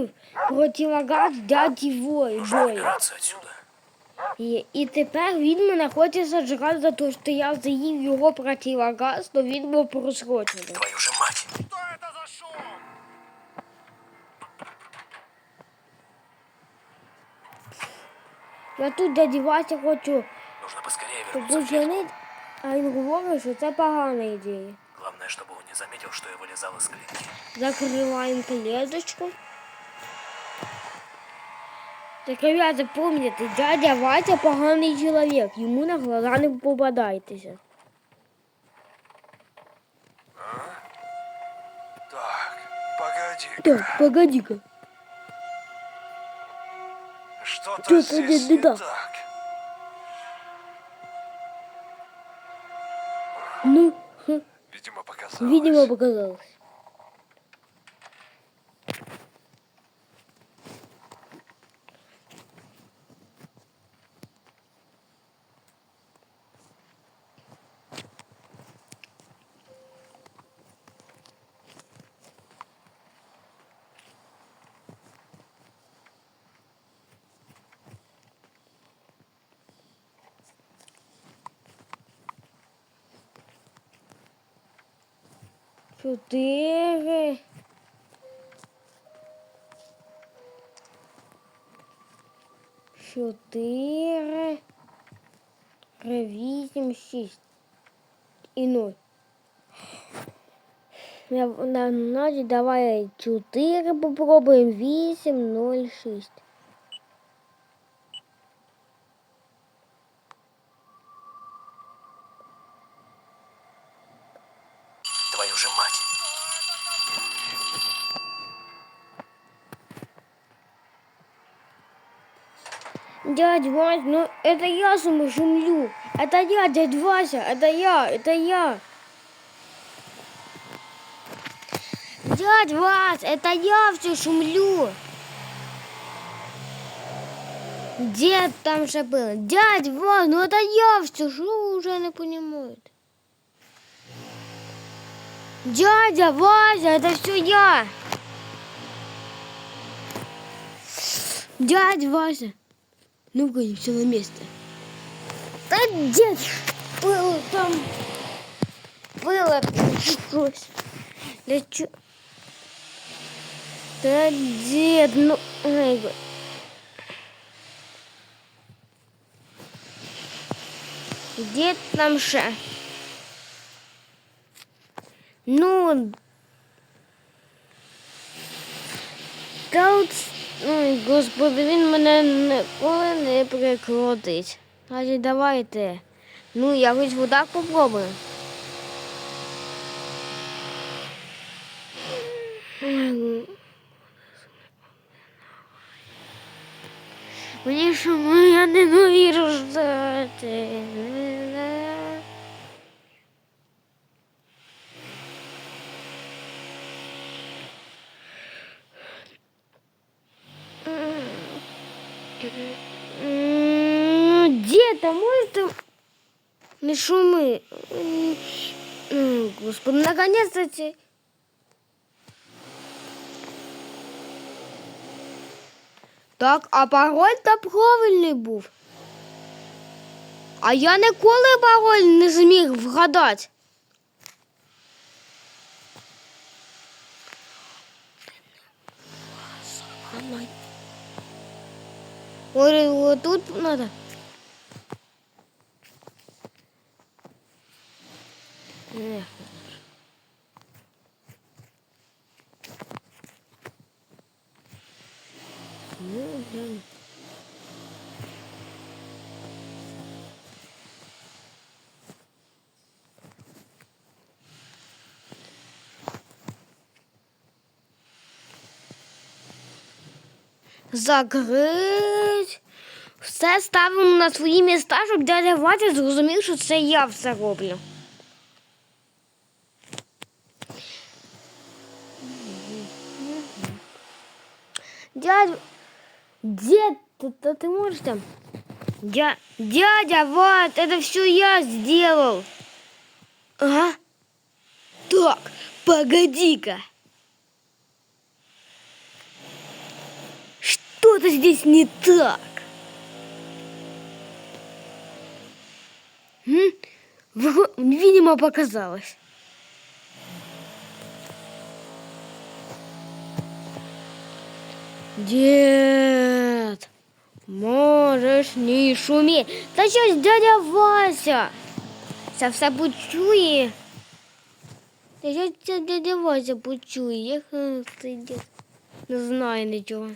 заїв противогаз дяді Вої. Нужно Бої. выбираться отсюда. І, і тепер він мене хоче саджати за те, що я заїв його противогаз, то він був просрочений. Твою же мать. Я тут дяді Вася хочу Нужно поскорее вернуться в клетку. позвонити, а він говорить, що це погана ідея. Главное, чтобы он не заметил, что я вылезал из клетки. Закрываем клеточку. Так, ребята, помните, дядя Вася поганий чоловік, йому на глаза не попадайтеся. Так, погоди-ка. Так, погоди-ка. Что-то здесь не так. так. Ну, Видимо, показалось. видимо, показалось. чотири. Чотири. Вісім, шість. І Я На, на, давай 4 попробуем. 8, 0, 6. Же мать. Дядь Вася, ну это я шумлю. Это я, дядь Вася, это я, это я. Дядь Вась, это я все шумлю. Дед там же был. Дядь Вась, ну это я все, что уже не понимают. Дядя Вася, это все я. Дядь Вася. Ну-ка, все на месте. Да дед был там. Было пришлось. Чё? Да дед, ну... ай, го- Дед там ще. Ну... Та господи, він мене ніколи не прикрутить. Значить, давайте. Ну, я хоч вода попробую. Мені що я не вірю ждати. М, А может не шумы? Господи, наконец-то Так, а пароль та правильний був. А я ніколи пароль не зміг вгадати. Ой, вот тут надо. Эх Закрить. Все ставимо на свої міста, щоб дядя Ватя зрозумів, що це я все роблю. Дядя, дед, ты, ты, ты можешь там? Дя, дядя, вот, это все я сделал. Ага. Так, погоди-ка. Что-то здесь не так. Видимо, показалось. Дед, можеш не шуметь. Та щось дядя Вася. Це все почує. Та що це дядя Вася почує? Як е, цей дід не знає нічого.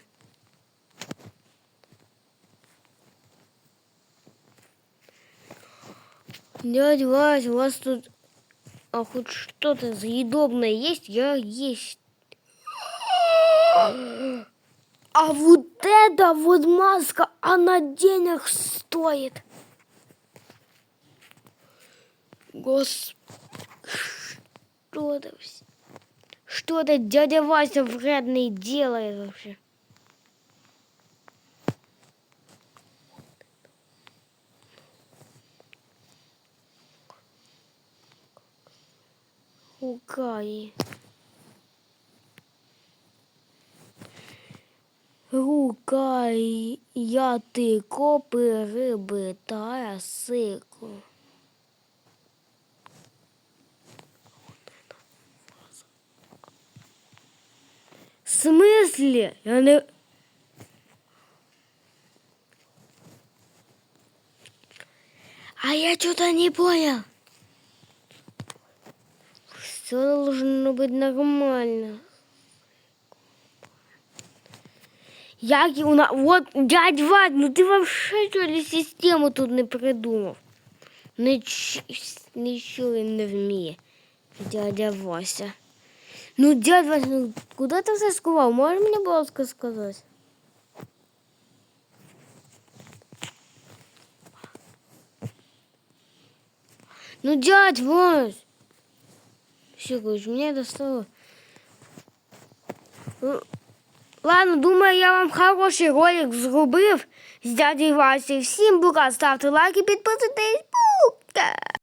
Дядя Вася, у вас тут а хоть что-то съедобное есть? Я есть. А вот это вот маска, она денег стоит. Господи, что-то, что-то дядя Вася вредный делает вообще. Гукає. Гукай, я копи риби та сику. В смысле? Я не... А я что-то не понял. Все должно быть нормально. Як у нас... Вот, дядь Вад, ну ти вообще что ли систему тут не придумав? Ніч... Нічого він не вміє, дядя Вася. Ну, дядь Вася, ну куди ти все сховав? Можеш мені, будь ласка, сказати? Ну, дядь Вась! Короче, мне достало. Ну, Ладно, думаю, я вам хороший ролик зробив з дядей Васі. Всім пока, ставте лайки, підписуйтесь. Пока!